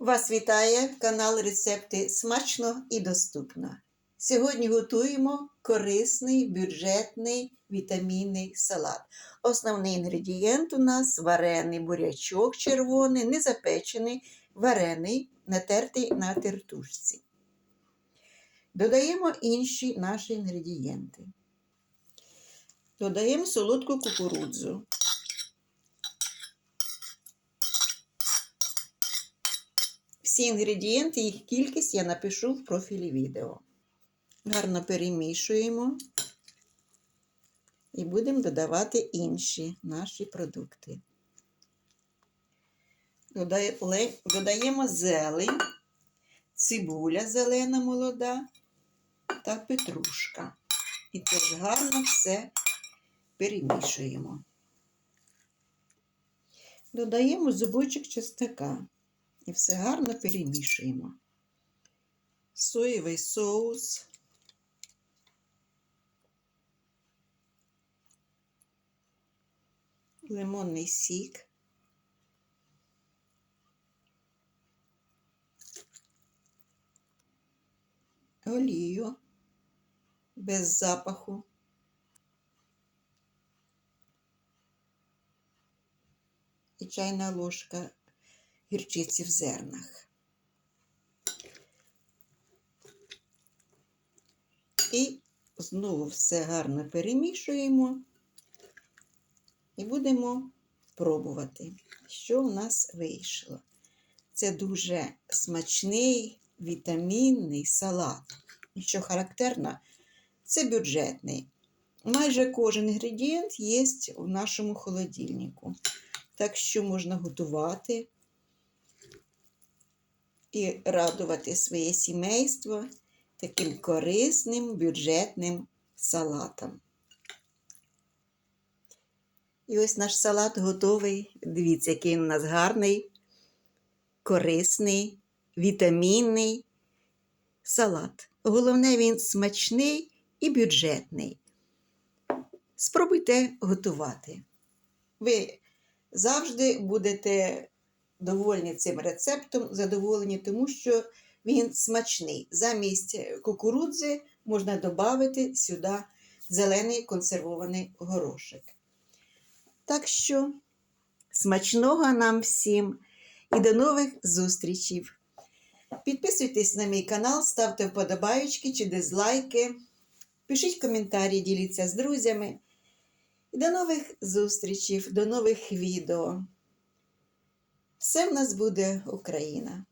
Вас вітає канал Рецепти смачно і доступно. Сьогодні готуємо корисний бюджетний вітамінний салат. Основний інгредієнт у нас варений бурячок червоний, незапечений, варений, натертий на тертушці. Додаємо інші наші інгредієнти. Додаємо солодку кукурудзу. Всі інгредієнти, їх кількість я напишу в профілі відео. Гарно перемішуємо і будемо додавати інші наші продукти. Додаємо зелень, цибуля зелена молода та петрушка. І теж гарно все перемішуємо. Додаємо зубочок чеснока. І все гарно перемішуємо. Соєвий соус. Лимонний сік. Олію без запаху. І чайна ложка гірчиці в зернах. І знову все гарно перемішуємо і будемо пробувати, що у нас вийшло. Це дуже смачний вітамінний салат. І що характерно, це бюджетний. Майже кожен інгредієнт є в нашому холодильнику. Так що можна готувати і радувати своє сімейство таким корисним бюджетним салатом. І ось наш салат готовий. Дивіться, який у нас гарний, корисний, вітамінний салат. Головне, він смачний і бюджетний. Спробуйте готувати. Ви завжди будете довольні цим рецептом, задоволені, тому що він смачний. Замість кукурудзи можна додати сюди зелений консервований горошок. Так що смачного нам всім і до нових зустрічей! Підписуйтесь на мій канал, ставте вподобайки чи дизлайки, пишіть коментарі, діліться з друзями. І до нових зустрічей, до нових відео. Все в нас буде Україна.